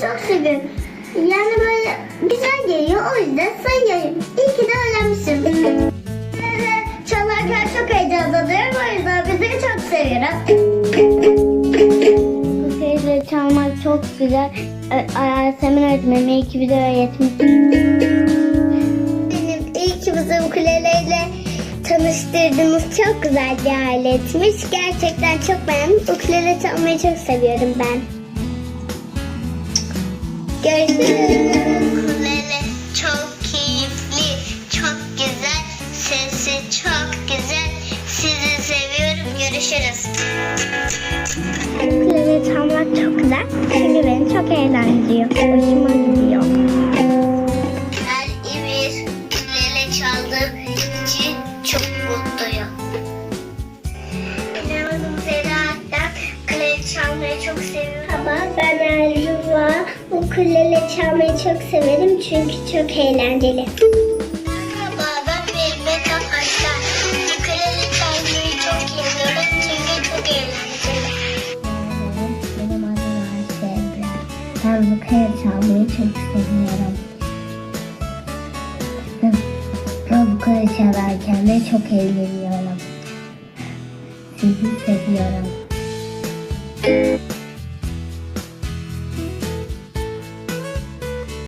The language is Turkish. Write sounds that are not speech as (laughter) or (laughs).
çok seviyorum. Yani böyle güzel geliyor o yüzden sayıyorum. İyi ki de öğrenmişim. (laughs) Çalarken çok heyecanlanıyorum o yüzden bizi çok seviyorum. Bu şeyleri çalmak çok güzel. Yasemin öğretmenim iyi ki bize öğretmiş. Benim iyi ki bizi ukuleleyle tanıştırdığımız çok güzel bir aletmiş. Gerçekten çok beğendim. Ukulele çalmayı çok seviyorum ben. Görüşürüz. Ukulele çok keyifli, çok güzel. Sesi çok güzel. Sizi seviyorum. Görüşürüz. Ukulele çalmak çok güzel. Çünkü beni çok eğlendiriyor. Hoşuma gidiyor. Her bir ukulele çaldığım için çok mutluyum. Benim adım Zera'dan çalmayı çok seviyorum. Ama ben ukulele çalmayı çok severim çünkü çok eğlenceli. Merhaba ben Mehmet Akaslan. Ukulele çalmayı çok seviyorum çünkü çok eğlenceli. Benim adım Ayşe Ebrar. Ben vokal çalmayı çok seviyorum. Ben, vokal çalarken de çok eğleniyorum. Sizi seviyorum.